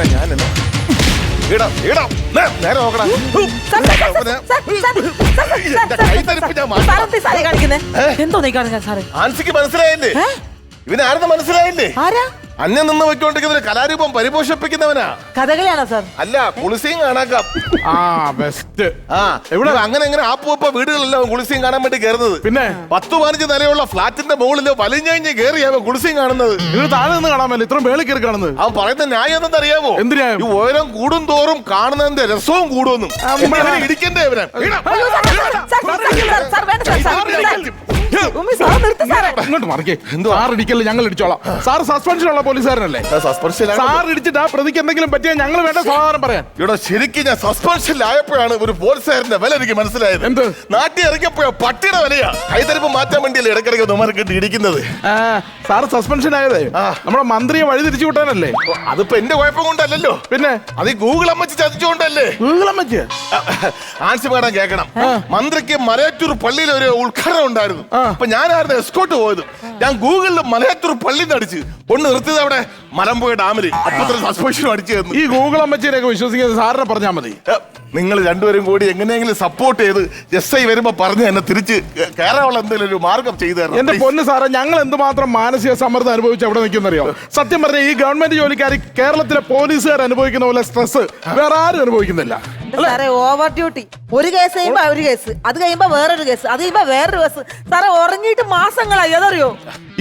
എങ്ങനെ ഞാനെന്ന് ഞാൻ മാറ്റി എന്തോ നീ കാണുക സാറേ? മനസ്സിലായില്ലേ? ഇവനാരെന്ന് മനസ്സിലായില്ലേ? ആരാ? അന്യം നിന്ന് വെക്കൊണ്ടിരിക്കുന്ന കലാരൂപം പരിപോഷിപ്പിക്കുന്നവനാ കഥകളിയാണോ സാർ അല്ല കുളിസിയും കാണാക്കാം ആ ബെസ്റ്റ് ആ ഇവിടെ അങ്ങനെ അങ്ങനെ ആപ്പുവപ്പ വീടുകളെല്ലാം കുളിസിയും കാണാൻ വേണ്ടി കയറുന്നത് പിന്നെ പത്ത് പതിനഞ്ച് നിലയുള്ള ഫ്ലാറ്റിന്റെ മുകളിലോ വലിഞ്ഞഴിഞ്ഞ് കയറിയാവോ കുളിസിയും കാണുന്നത് നിങ്ങൾ താഴെ നിന്ന് കാണാൻ മേലെ ഇത്രയും വേളി കയറി കാണുന്നത് അവൻ പറയുന്ന ന്യായം എന്തെന്ന് അറിയാമോ എന്ത് ന്യായം? ഈ ഉയരം കൂടും തോറും കാണുന്നതിന്റെ രസവും കൂടുമെന്നും. ഇവനെ ഇടിക്കണ്ടേ ഇവനെ ഇടാം. അയ്യോ, sir, sir, sir, sir, sir, sir, വേണ്ട സാർ, സാർ, സാർ. ഇങ്ങോട്ട് മറിക്കേ? സാർ ഇടിക്കല്ലേ ഞങ്ങൾ ഇടിച്ചോളാം. സാർ സസ്പെൻഷനുള്ള പോലീസുകാരനല്ലേ? സസ്പെൻഷൻ സാർ ഇടിച്ചിട്ട് ആ പ്രതിക്ക് എന്തെങ്കിലും പറ്റിയാൽ ഞങ്ങൾ വേണ്ട സമാധാനം പറയാൻ. ഇവിടെ ശരിക്കും ഞാൻ സസ്പെൻഷനിലായപ്പോഴാണ് ഒരു പോലീസുകാരന്റെ വില എനിക്ക് മനസ്സിലായത്. എന്ത്? നാട്ടിൽ ഇറങ്ങിയപ്പോഴോ പട്ടിയുടെ വിലയാ. കൈതരിപ്പ് മാറ്റാൻ വേണ്ടിയല്ലേ ഇടിക്കുന്നത്. ആ, സാർ സസ്പെൻഷൻ ആയതേ ആ. നമ്മുടെ മന്ത്രിയെ വഴി തിരിച്ചു വിട്ടാനല്ലേ? അതിപ്പോ എന്റെ കുഴപ്പം കൊണ്ടല്ലല്ലോ. പിന്നെ? അത് ഈ ഗൂഗിൾ അമ്മച്ച് ചതിച്ചുകൊണ്ടല്ലേ. ആൻസി മേഡം കേൾക്കണം. മന്ത്രിക്ക് മലയാറ്റൂർ പള്ളിയിൽ ഒരു ഉദ്ഘാടനം ഉണ്ടായിരുന്നു. അപ്പൊ ഞാനായിരുന്നു എസ്കോട്ട് പോയത്. ഞാൻ ഗൂഗിളിൽ മലയാറ്റൂർ പള്ളി നടിച്ച്. കൊണ്ട് നിർത്തിയത് അവിടെ മലമ്പുഴ ഡാമിൽ. അടിച്ചു തന്നു. ഈ ഗൂഗിൾ അമ്മച്ചീനെയൊക്കെ വിശ്വസിക്കുന്നത് സാറിനെ പറഞ്ഞാൽ മതി. നിങ്ങൾ രണ്ടുപേരും കൂടി എങ്ങനെയെങ്കിലും സപ്പോർട്ട് ചെയ്ത് എസ് ഐ വരുമ്പോ പറഞ്ഞ് എന്നെ തിരിച്ച് കയറാനുള്ള എന്തെങ്കിലും ഒരു മാർഗം ചെയ്തു തരണം എന്റെ. പൊന്ന് സാറേ ഞങ്ങൾ എന്തുമാത്രം മാനസിക സമ്മർദ്ദം അനുഭവിച്ച് നിൽക്കുന്ന നിൽക്കുന്നറിയോ സത്യം പറഞ്ഞ ഈ ഗവൺമെന്റ് ജോലിക്കാർ കേരളത്തിലെ പോലീസുകാർ അനുഭവിക്കുന്ന പോലെ സ്ട്രെസ് വേറെ ആരും അനുഭവിക്കുന്നില്ല. സാറേ ഓവർ ഡ്യൂട്ടി ഒരു കേസ് കഴിയുമ്പോ ഒരു കേസ് അത് കഴിയുമ്പോ വേറൊരു കേസ് അത് കഴിയുമ്പോ വേറൊരു കേസ് സാറേ ഉറങ്ങിയിട്ട് മാസങ്ങളായി. അതറിയോ?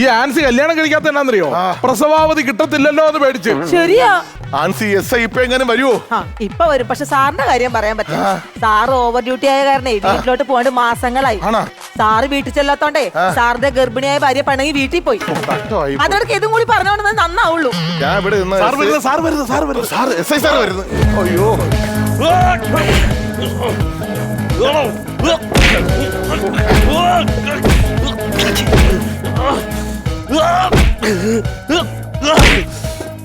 ഈ ആൻസി കല്യാണം കഴിക്കാത്ത എന്നാന്നറിയോ? പ്രസവാവധി കിട്ടത്തില്ലല്ലോ എന്ന് പേടിച്ച്. ശരിയാ. ആൻസി എസ് ഐ ഇപ്പൊ എങ്ങനെ വരുമോ ഇപ്പൊ വരും. പക്ഷെ സാറിന്റെ കാര്യം പറയാൻ പറ്റില്ല. സാറ് ഓവർ ഡ്യൂട്ടി ആയ കാരണേ വീട്ടിലോട്ട് പോകേണ്ട മാസങ്ങളായി. ആണോ? സാറ് വീട്ടിൽ ചെല്ലാത്തോണ്ടേ സാറിന്റെ ഗർഭിണിയായ ഭാര്യ പണങ്ങി വീട്ടിൽ പോയി. അതോടൊക്കെ ഇതും കൂടി പറഞ്ഞോണ്ടെന്ന് നന്നാവുള്ളൂ. ഞാൻ ഇവിടെ വരുന്നു. അയ്യോ.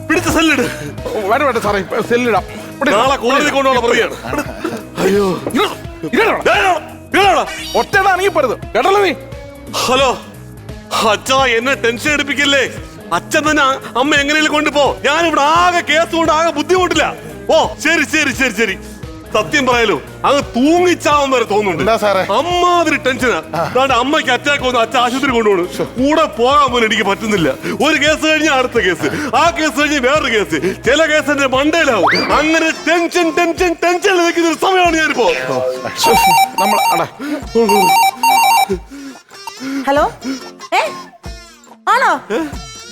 പിടിച്ച സെല്ലിട് വേണ്ട വേണ്ട സാറേ സെല്ലിടാം. നാളെ കോടതി കൊണ്ടുള്ള പ്രതിയാണ്. അയ്യോ. ഇടാം. ഒറ്റയാണെങ്കിൽ പോരുത് കേട്ടല്ലോ നീ? ഹലോ. അച്ഛാ എന്നെ ടെൻഷൻ എടുപ്പിക്കല്ലേ? അച്ഛൻ തന്നെ അമ്മ എങ്ങനെയും കൊണ്ടുപോ. ഞാനിവിടെ ആകെ കേസ് കൊണ്ട് ആകെ ബുദ്ധിമുട്ടില്ല. ഓ ശരി ശരി ശരി ശരി. സത്യം പറയാലോ അങ്ങ് തൂങ്ങിച്ചാവാൻ വരെ തോന്നുന്നുണ്ട്. സാറേ? അമ്മാതിരി ടെൻഷനാ. അതാണ്ട് അമ്മയ്ക്ക് അറ്റാക്ക് വന്ന് അച്ഛൻ ആശുപത്രി കൊണ്ടുപോകണം. കൂടെ പോകാൻ പോലും എനിക്ക് പറ്റുന്നില്ല. ഒരു കേസ് കഴിഞ്ഞ അടുത്ത കേസ്. ആ കേസ് കഴിഞ്ഞ് വേറൊരു കേസ്. ചില കേസ് എന്റെ മണ്ടയിലാവും അങ്ങനെ ടെൻഷൻ ടെൻഷൻ ടെൻഷൻ നിൽക്കുന്ന ഒരു സമയമാണ് ഞാനിപ്പോ. നമ്മൾ അടാ. ഹലോ? ആണോ?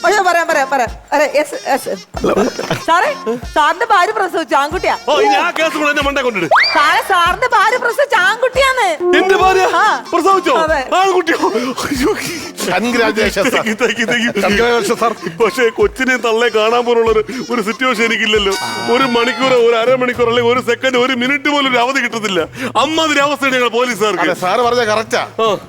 അയ്യോ പറയാം പറയാം പറയാം അരെ, yes, yes. സാറേ സാറിന്റെ ഭാര്യ പ്രസവിച്ചു ആൺകുട്ടിയാ ഓ ഇനി ആ കേസ് കൂടെ എന്റെ മണ്ടേ കൊണ്ടിട്ട് സാറേ സാറിന്റെ ഭാര്യ പ്രസവിച്ച ആൺകുട്ടിയാന്ന് എന്റെ ഭാര്യ ആ. പ്രസവിച്ചോ അതെ. ആൺകുട്ടിയോ അയ്യോ. Congratulation sir Thank you, thank you, thank you. Congratulations, sir. പക്ഷേ കൊച്ചിനെ തള്ളെ കാണാൻ പോലുള്ള ഒരു- ഒരു സിറ്റുവേഷൻ എനിക്കില്ലല്ലോ ഒരു മണിക്കൂറോ ഒരു അരമണിക്കൂർ അല്ലെങ്കിൽ ഒരു സെക്കൻഡ് ഒരു മിനിറ്റ് പോലും ഒരു അവധി കിട്ടത്തില്ല അമ്മാതിരി അവസ്ഥയാണ് ഞങ്ങൾ പോലീസുകാർക്ക് അതെ സാറ് പറഞ്ഞ കറക്റ്റാ.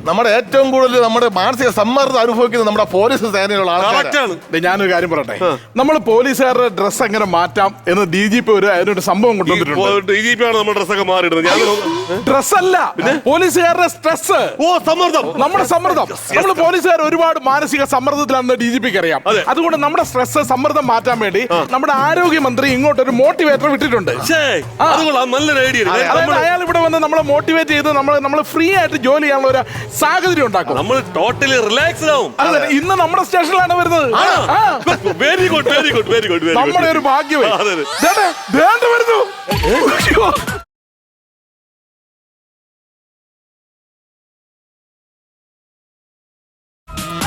നമ്മുടെ ഏറ്റവും കൂടുതൽ നമ്മുടെ മാനസിക സമ്മർദ്ദം അനുഭവിക്കുന്നത് നമ്മുടെ പോലീസ് സേനയിലുള്ള കറക്റ്റാണ് ദേ, ഞാനൊരു കാര്യം പറയട്ടെ. നമ്മൾ പോലീസുകാരുടെ ഡ്രസ് എങ്ങനെ മാറ്റാം എന്ന് ഡി ജി പി ഒരു അതിനൊരു സംഭവം കൊണ്ടുവന്നിട്ടുണ്ട് ഡി ജി പി ആണ് നമ്മുടെ ഡ്രസ്സൊക്കെ മാറിയിടുന്നത്. ഞാൻ ഡ്രസ് അല്ല. പോലീസുകാരുടെ സ്ട്രെസ് ഓ സമ്മർദ്ദം. നമ്മുടെ സമ്മർദ്ദം. നമ്മൾ പോലീസുകാർ ഒരുപാട് മാനസിക സമ്മർദ്ദത്തിലാണെന്ന് ഡി ജി പിക്ക് അറിയാം. അതുകൊണ്ട് നമ്മുടെ സ്ട്രെസ് സമ്മർദ്ദം മാറ്റാൻ വേണ്ടി നമ്മുടെ ആരോഗ്യമന്ത്രി ഇങ്ങോട്ട് ഒരു മോട്ടിവേറ്റർ വിട്ടിട്ടുണ്ട് നല്ലൊരു ഐഡിയ അയാൾ ഇവിടെ വന്ന് നമ്മളെ മോട്ടിവേറ്റ് ചെയ്ത് നമ്മൾ നമ്മൾ ഫ്രീ ആയിട്ട് ജോലി ചെയ്യാനുള്ള ഒരു സാഹചര്യം ഉണ്ടാക്കും. നമ്മൾ ടോട്ടലി റിലാക്സ്ഡ് ആവും. അതെ ഇന്ന് നമ്മുടെ സ്റ്റേഷനിലാണ് വരുന്നത്. Very good very good very good very നമ്മുടെ ഒരു ഭാഗ്യമേ ദേണ്ടെ വരുന്നു.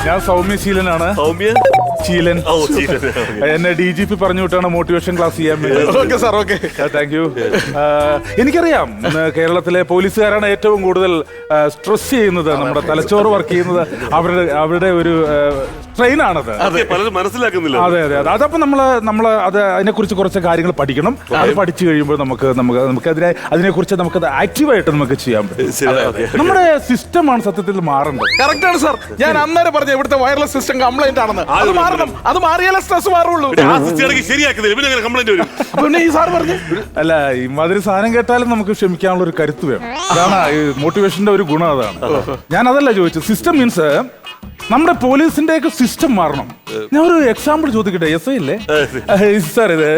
ഞാൻ സൗമ്യശീലനാണ് സൗമ്യ? ശീലൻ. ഓ എന്നെ ഡി ജി പി പറഞ്ഞു വിട്ടാണ് മോട്ടിവേഷൻ ക്ലാസ് ചെയ്യാൻ വേണ്ടി. Okay sir okay. Thank you എനിക്കറിയാം കേരളത്തിലെ പോലീസുകാരാണ് ഏറ്റവും കൂടുതൽ സ്ട്രെസ് ചെയ്യുന്നത് നമ്മുടെ തലച്ചോറ് വർക്ക് ചെയ്യുന്നത്. അവരുടെ അവരുടെ ഒരു സ്ട്രെയിൻ ആണത്. പലരും മനസ്സിലാക്കുന്നില്ല. അതെ അതെ അതെ. അതപ്പോ നമ്മൾ നമ്മൾ അത് അതിനെക്കുറിച്ച് കുറച്ച് കാര്യങ്ങൾ പഠിക്കണം. അത് പഠിച്ചു കഴിയുമ്പോൾ നമുക്ക് നമുക്ക് നമുക്ക് അതിനെ അതിനെക്കുറിച്ച് നമുക്ക് ആക്റ്റീവായിട്ട് നമുക്ക് ചെയ്യാൻ പറ്റും. നമ്മുടെ സിസ്റ്റമാണ് സത്യത്തിൽ മാറേണ്ടത്. കറക്റ്റ് ആണ് സാർ ഞാൻ അന്നേരം പറഞ്ഞു ഇവിടുത്തെ വയർലെസ് സിസ്റ്റം കംപ്ലൈന്റ് ആണെന്ന്. മാറണം അത് മാറിയാലേ സ്ട്രെസ് മാറുള്ളൂ. ശരിയാക്കുന്നില്ല. പിന്നെ അങ്ങനെ കംപ്ലൈന്റ് വരും? പിന്നെ ഈ സാർ പറഞ്ഞു? അല്ല ഇമാതിരി സാധനം കേട്ടാലും നമുക്ക് ക്ഷമിക്കാനുള്ള ഒരു കരുത്ത് വേണം. അതാണ് ഈ മോട്ടിവേഷന്റെ ഒരു ഗുണം അതാണ്. ഞാൻ അതല്ല ചോദിച്ചത്. സിസ്റ്റം മീൻസ് നമ്മുടെ പോലീസിന്റെ ഒക്കെ സിസ്റ്റം മാറണം. ഞാൻ ഒരു എക്സാമ്പിൾ ചോദിക്കട്ടെ? എസ് ഐ അല്ലേ സാർ ഇത്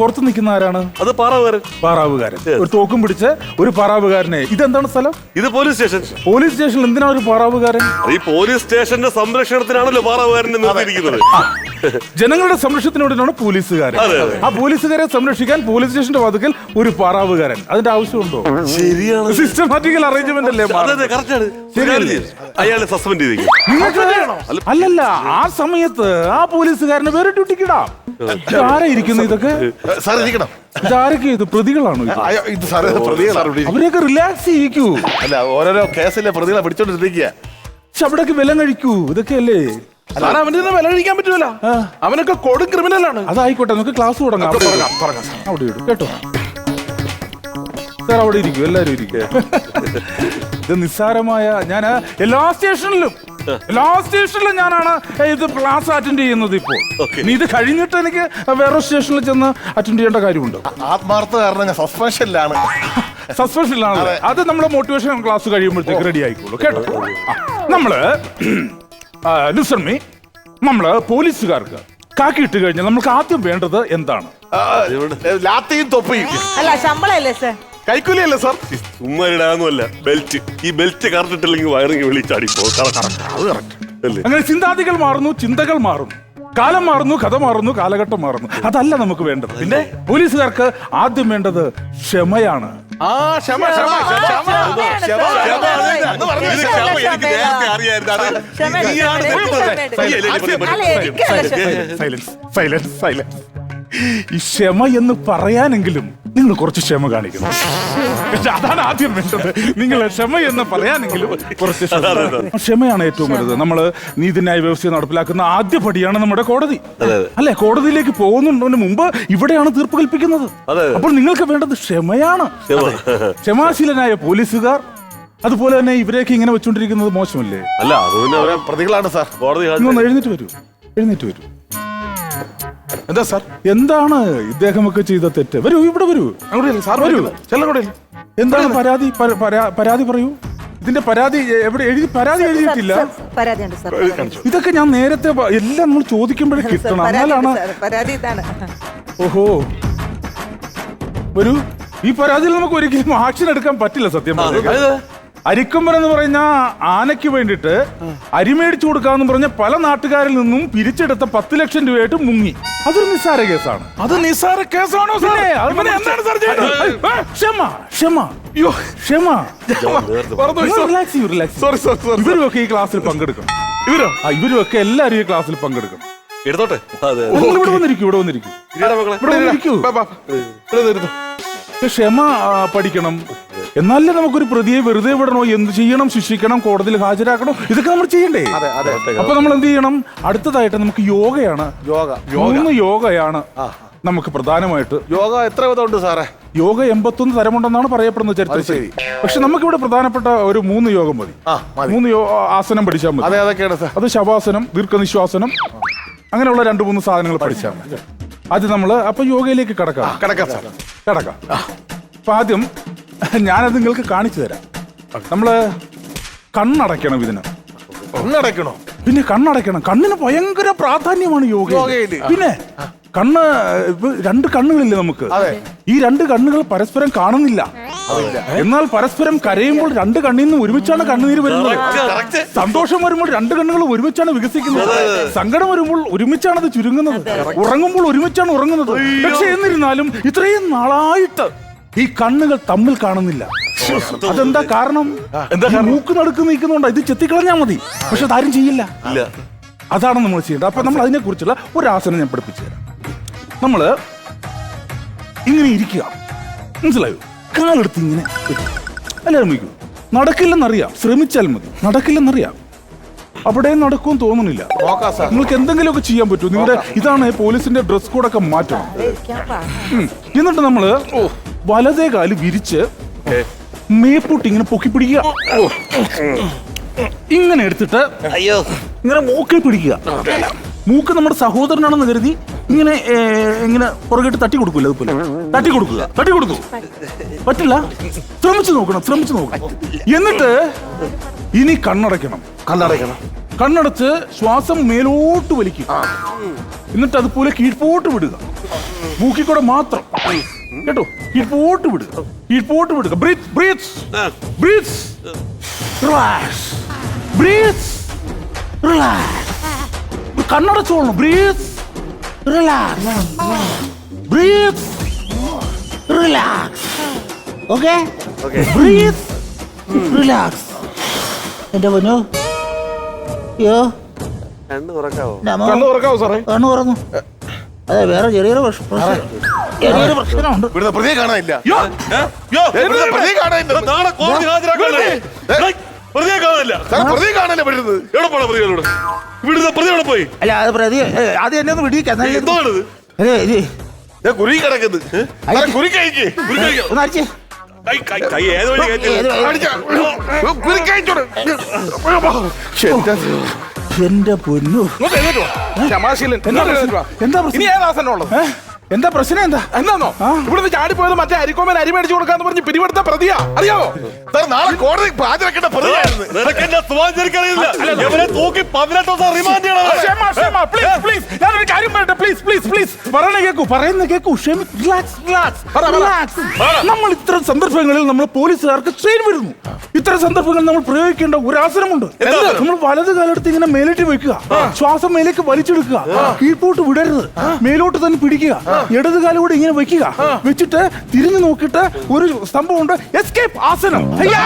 പുറത്ത് നിൽക്കുന്ന ആരാണ്? അത് പാറാവുകാരൻ. പാറാവുകാരൻ. ഒരു തോക്കും പിടിച്ച ഒരു പാറാവുകാരനെ. ഇതെന്താണ് സ്ഥലം? ഇത് പോലീസ് സ്റ്റേഷൻ. പോലീസ് സ്റ്റേഷനിൽ എന്തിനാണ് ഒരു പാറാവുകാരൻ? ഈ പോലീസ് സ്റ്റേഷന്റെ സംരക്ഷണത്തിനാണല്ലോ പാറാവുകാരനെ നിർത്തിയിരിക്കുന്നത്. ജനങ്ങളുടെ സംരക്ഷണത്തിനോടാണ് പോലീസുകാർ പോലീസുകാരൻ. ആ പോലീസുകാരെ സംരക്ഷിക്കാൻ പോലീസ് സ്റ്റേഷന്റെ വാതുക്കൽ ഒരു പാറാവുകാരൻ. അതിന്റെ ആവശ്യമുണ്ടോ? ശരിയാണ്. സിസ്റ്റമാറ്റിക്കൽ അറേഞ്ച്മെന്റ് അല്ലേ അയാളെ സസ്പെൻഡ് ചെയ്തേക്കും. നിങ്ങൾക്ക് അല്ലല്ല ആ സമയത്ത് ആ പോലീസുകാരന് വേറെ ഡ്യൂട്ടിക്കിടാം. ആരാ ഇരിക്കുന്നു ഇതൊക്കെ? സാർ ഇരിക്കണം. ഇതാരൊക്കെ ഇത്? പ്രതികളാണോ ഇത്? അയ്യോ, ഇത് സാറേ പ്രതികളാണ് ഇവിടെ ഇരിക്കുന്നത്. അവരെയൊക്കെ റിലാക്സ് ചെയ്യിക്കൂ. അല്ല ഓരോരോ കേസിലെ പ്രതികളെ പിടിച്ചോണ്ടിരിക്കുക. പക്ഷെ അവിടെയൊക്കെ വില കഴിക്കൂ. ഇതൊക്കെയല്ലേ? സാറേ അവന്റെ നിന്ന് വില കഴിക്കാൻ പറ്റൂല. അവനൊക്കെ കൊടും ക്രിമിനലാണ്. അതായിക്കോട്ടെ നമുക്ക് ക്ലാസ് തുടങ്ങാം. ഇടും. അവിടെ ഇടും. കേട്ടോ? സാർ അവിടെ ഇരിക്കും എല്ലാരും ഇരിക്കും. ഇത് നിസ്സാരമായ ഞാൻ എല്ലാ സ്റ്റേഷനിലും എല്ലാ സ്റ്റേഷനിലും ഞാനാണ് ഇത് ക്ലാസ് അറ്റൻഡ് ചെയ്യുന്നത് ഇപ്പോൾ. ഇനി ഇത് കഴിഞ്ഞിട്ട് എനിക്ക് വേറെ സ്റ്റേഷനിൽ ചെന്ന് അറ്റൻഡ് ചെയ്യേണ്ട കാര്യമുണ്ട്? ആത്മാർത്ഥ കാരണം ഞാൻ സസ്പെൻഷനിലാണ് സസ്പെൻഷനിലാണ് അത്. നമ്മുടെ മോട്ടിവേഷൻ ക്ലാസ് കഴിയുമ്പോഴത്തേക്ക് റെഡി ആയിക്കോളൂ കേട്ടോ? നമ്മൾ ലിസൺ മീ നമ്മൾ പോലീസുകാർക്ക് കാക്കി ഇട്ട് കഴിഞ്ഞാൽ നമുക്ക് ആദ്യം വേണ്ടത് എന്താണ്? ലാത്തിയും തൊപ്പിയും. അല്ല ശമ്പളല്ലേ സർ കൈക്കൂലിയല്ലേ സാർ ചുമ്മാ ബെൽറ്റ് ഈ ബെൽറ്റ് കറക്റ്റ് ഇട്ടില്ലെങ്കിൽ വയറിങ് വെളി ചാടിപ്പോ അല്ലേ അങ്ങനെ ചിന്താതികൾ മാറുന്നു ചിന്തകൾ മാറുന്നു കാലം മാറുന്നു കഥ മാറുന്നു കാലഘട്ടം മാറുന്നു അതല്ല നമുക്ക് വേണ്ടത് പിന്നെ പോലീസുകാർക്ക് ആദ്യം വേണ്ടത് ക്ഷമയാണ് ആ ക്ഷമ ക്ഷമ ക്ഷമ ഇത് ക്ഷമ എനിക്ക് നേരത്തെ അറിയായിരുന്നു അത് നീയാണ് തെറ്റുന്നത്. സൈലൻസ് സൈലൻസ് സൈലൻസ് ഈ ക്ഷമ എന്ന് പറയാനെങ്കിലും നിങ്ങൾ കുറച്ച് ക്ഷമ കാണിക്കണം പക്ഷെ അതാണ് ആദ്യം വേണ്ടത്. നിങ്ങൾ ക്ഷമ എന്ന് പറയാനെങ്കിലും കുറച്ച് ക്ഷമ. ക്ഷമയാണ് ഏറ്റവും വലുത്. നമ്മൾ നീതിന്യായ വ്യവസ്ഥ നടപ്പിലാക്കുന്ന ആദ്യ പടിയാണ് നമ്മുടെ കോടതി. അല്ലെ? കോടതിയിലേക്ക് പോകുന്നതിന് മുമ്പ് ഇവിടെയാണ് തീർപ്പ് കൽപ്പിക്കുന്നത്. അതെ. അപ്പോൾ നിങ്ങൾക്ക് വേണ്ടത് ക്ഷമയാണ്. ക്ഷമ. ക്ഷമാശീലനായ പോലീസുകാർ അതുപോലെ തന്നെ ഇവരെയൊക്കെ ഇങ്ങനെ വെച്ചുകൊണ്ടിരിക്കുന്നത് മോശമല്ലേ? അല്ല അത് പിന്നെ അവരെ പ്രതികളാണ് സാർ. കോടതി ഇങ്ങൊന്ന് എഴുന്നേറ്റ് വരൂ. എഴുന്നേറ്റ് വരൂ. എന്താ സാർ? എന്താണ് ഇദ്ദേഹമൊക്കെ ചെയ്ത തെറ്റ്? വരൂ ഇവിടെ വരൂ. അങ്ങോട്ട് സാർ വരൂ. ചെല്ലം കൂടെ എന്താണ് പരാതി? പരാതി പറയൂ. ഇതിന്റെ പരാതി എവിടെ എഴുതി പരാതി എഴുതിയിട്ടില്ല. ഇതൊക്കെ ഞാൻ നേരത്തെ എല്ലാം നമ്മൾ ചോദിക്കുമ്പോഴേ കിട്ടണം. എന്നാലാണ് പരാതി ഇതാണ്. ഓഹോ. വരൂ. ഈ പരാതിയിൽ നമുക്ക് ഒരിക്കലും ആക്ഷൻ എടുക്കാൻ പറ്റില്ല സത്യം പറഞ്ഞാൽ. അരിക്കൊമ്പൻ എന്ന് പറഞ്ഞ ആനയ്ക്ക് വേണ്ടിയിട്ട് അരി മേടിച്ചു കൊടുക്കാന്ന് പറഞ്ഞ പല നാട്ടുകാരിൽ നിന്നും പിരിച്ചെടുത്ത പത്ത് ലക്ഷം രൂപയായിട്ട് മുങ്ങി. അതൊരു നിസ്സാര കേസാണ്. അത് നിസ്സാര കേസാണോ ഇവരൊക്കെ ഇവനെ എന്താണ് സാർ ക്ഷമ ക്ഷമ ക്ഷമ. ഇവരുമൊക്കെ ഈ ക്ലാസ്സിൽ പങ്കെടുക്കും. ഇവരോ? ആ ഇവരുമൊക്കെ എല്ലാവരും ഈ ക്ലാസ്സിൽ പങ്കെടുക്കും. എടുത്തോട്ടെ? ഇവിടെ വന്നിരിക്കും ഇവിടെ വന്നിരിക്കും. മക്കളെ. ഇവിടെ വന്നിരിക്കൂ. ബാ, ബാ. ഇവിടെ നിർത്ത്. ക്ഷമ പഠിക്കണം. എന്നാലേ നമുക്കൊരു പ്രതിയെ വെറുതെ വിടണോ? എന്ത് ചെയ്യണം? ശിക്ഷിക്കണം? കോടതിയിൽ ഹാജരാക്കണോ? ഇതൊക്കെ നമ്മൾ ചെയ്യണ്ടേ? അപ്പൊ നമ്മൾ എന്ത് ചെയ്യണം? അടുത്തതായിട്ട് നമുക്ക് യോഗയാണ്. യോഗ. മൂന്ന് യോഗയാണ് നമുക്ക് പ്രധാനമായിട്ട്. യോഗ എത്ര വിധമുണ്ട് സാറേ? യോഗ എൺപത്തൊന്ന് തരമുണ്ടെന്നാണ് പറയപ്പെടുന്നത് ചരിത്രത്തിൽ. പക്ഷെ നമുക്കിവിടെ പ്രധാനപ്പെട്ട ഒരു മൂന്ന് യോഗം മതി. മൂന്ന് ആസനം പഠിച്ചാൽ മതി. അതെ അത് ശവാസനം ദീർഘനിശ്വാസനം അങ്ങനെയുള്ള രണ്ട് മൂന്ന് സാധനങ്ങൾ പഠിച്ചാൽ മതി. അത് നമ്മൾ അപ്പൊ യോഗയിലേക്ക് കടക്കാം. കടക്കാം സാർ. കടക്കാം. അപ്പൊ ആദ്യം ഞാനത് നിങ്ങൾക്ക് കാണിച്ചു തരാം. നമ്മൾ കണ്ണടയ്ക്കണം ഇതിന്. കണ്ണടയ്ക്കണോ? പിന്നെ കണ്ണടയ്ക്കണം. കണ്ണിന് ഭയങ്കര പ്രാധാന്യമാണ് യോഗ യോഗയിൽ. പിന്നെ കണ്ണ് ഇപ്പൊ രണ്ട് കണ്ണുകളില്ലേ നമുക്ക്? ഈ രണ്ട് കണ്ണുകൾ പരസ്പരം കാണുന്നില്ല. എന്നാൽ പരസ്പരം കരയുമ്പോൾ രണ്ട് കണ്ണിൽ നിന്ന് ഒരുമിച്ചാണ് കണ്ണുനീര് വരുന്നത്. സന്തോഷം വരുമ്പോൾ രണ്ട് കണ്ണുകൾ ഒരുമിച്ചാണ് വികസിക്കുന്നത്. സങ്കടം വരുമ്പോൾ ഒരുമിച്ചാണ് അത്. ചുരുങ്ങുന്നത് ഉറങ്ങുമ്പോൾ ഒരുമിച്ചാണ് ഉറങ്ങുന്നത്. പക്ഷെ എന്നിരുന്നാലും ഇത്രയും നാളായിട്ട് ഈ കണ്ണുകൾ തമ്മിൽ കാണുന്നില്ല. അതെന്താ കാരണം? എന്താ മൂക്ക് നടുക്ക് നീക്കുന്നുണ്ടോ ഇത് ചെത്തിക്കളഞ്ഞാ മതി. പക്ഷെ അതാരും ചെയ്യില്ല. ഇല്ല. അതാണ് നമ്മൾ ചെയ്യേണ്ടത്. അപ്പൊ നമ്മൾ അതിനെ കുറിച്ചുള്ള ഒരു ആസനം ഞാൻ പഠിപ്പിച്ചു തരാം. നമ്മൾ ഇങ്ങനെ ഇരിക്കുക. മനസ്സിലായോ? കാലെടുത്ത് ഇങ്ങനെ. എല്ലാവരും വയ്ക്കൂ നടക്കില്ലെന്നറിയാം. ശ്രമിച്ചാൽ മതി. നടക്കില്ലെന്നറിയാം. അവിടെ നടക്കും തോന്നുന്നില്ല. നിങ്ങൾക്ക് എന്തെങ്കിലുമൊക്കെ ചെയ്യാൻ പറ്റുമോ? നിങ്ങളുടെ ഇതാണ് പോലീസിന്റെ ഡ്രസ് കോഡൊക്കെ മാറ്റണം. എന്നിട്ട് നമ്മൾ വലതേ കാൽ വിരിച്ച് മേപ്പൂട്ടി ഇങ്ങനെ പൊക്കി പിടിക്കുക. ഇങ്ങനെ എടുത്തിട്ട് അയ്യോ. ഇങ്ങനെ മൂക്കിൽ പിടിക്കുക. മൂക്ക് നമ്മുടെ സഹോദരനാണെന്ന് കരുതി ഇങ്ങനെ ഇങ്ങനെ പുറകിട്ട് തട്ടി കൊടുക്കൂല അതുപോലെ? തട്ടി കൊടുക്കുക. തട്ടി കൊടുക്കൂ പറ്റില്ല? ശ്രമിച്ചു നോക്കണം ശ്രമിച്ചു നോക്കണം. എന്നിട്ട് ഇനി കണ്ണടയ്ക്കണം. കണ്ണടയ്ക്കണം. കണ്ണടച്ച് ശ്വാസം മേലോട്ട് വലിക്കുക എന്നിട്ട് അതുപോലെ കീഴ്പോട്ട് വിടുക. മൂക്കിക്കൂടെ മാത്രം. കേട്ടോ? കീഴ്പോട്ട് വിടുക. കീഴ്പോട്ട് വിടുക. Breathe breathe breathe relax breathe relax കണ്ണടച്ചോളണം breathe relax breathe relax okay breathe relax എന്റെ പൊന്നു? യോ കണ്ണ് തുറക്കാവോ? നമോ കണ്ണു തുറക്കാവോ സാറേ? കണ്ണു തുറന്നു. അതെ വേറെ ചെറിയൊരു പ്രശ്നം ചെറിയൊരു പ്രശ്നമുണ്ട്. ഇവിടുത്തെ പ്രതിയെ കാണാനില്ല. യോ, യോ, ഏ, ഇവിടുത്തെ പ്രതിയെ കാണാനില്ല. നാളെ കോടതി ഹാജരാക്കാനല്ലേ ഏയ്, പ്രതിയെ കാണാനില്ല. സാർ പ്രതിയെ കാണാനല്ലേ പറ്റുന്നത് എവിടെ പോണ പ്രതികളോട് ഇവിടുത്തെ പ്രതി എവിടെ പോയി? അല്ല അത് പ്രതി ഏ, ആദ്യം എന്നെ ഒന്ന് വിടിയിക്കാം എന്താണിത് അതെ ഇത് ദേ കുരുങ്ങി കിടക്കുന്നു. സാറേ കുരുങ്ങി കഴിക്ക് കുരുക്കഴിക്കോ? ഒന്ന് അടിച്ചേ. എന്റെ പൊന്നു. എന്താ. പ്രശ്നം? എന്താ പ്രശ്നം? എന്താ? എന്താണോ. ഇവിടുന്ന് ചാടിപ്പോയത് മറ്റേ അരിക്കോമൻ അരി മേടിച്ചു കൊടുക്കാന്ന് പറഞ്ഞ് പിരിവെടുത്ത പ്രതിയാ. അറിയാവോ? സാർ നാളെ കോടതി ഹാജരാക്കേണ്ട പ്രതിയായിരുന്നു. നിനക്ക് ഇവനെ തൂക്കി പതിനെട്ട് ദിവസം റിമാൻഡ് ചെയ്യണം പ്ലീസ് പ്ലീസ് ഞാനൊരു കാര്യം പറയട്ടെ. പ്ലീസ് പ്ലീസ് പ്ലീസ് പറയണ കേക്കൂ പറയുന്ന കേക്കൂ റിലാക്സ് റിലാക്സ് നമ്മൾ ഇത്തരം സന്ദർഭങ്ങളിൽ നമ്മൾ പോലീസുകാർക്ക് ട്രെയിൻ വരുന്നു. ഇത്തരം സന്ദർഭങ്ങളിൽ നമ്മൾ പ്രയോഗിക്കേണ്ട ഒരു നമ്മൾ വലത് കാലെടുത്ത് ഇങ്ങനെ മേലിട്ട് വെക്കുക. ശ്വാസം മേലേക്ക് വലിച്ചെടുക്കുക. കീഴ്പോട്ട് വിടരുത്. മേലോട്ട് തന്നെ പിടിക്കുക. ഇടത് കാലം കൂടെ ഇങ്ങനെ വെക്കുക വെച്ചിട്ട് തിരിഞ്ഞു നോക്കിയിട്ട് ഒരു സംഭവം ഉണ്ട് എസ്കേപ്പ് ആസനം. അയ്യാ!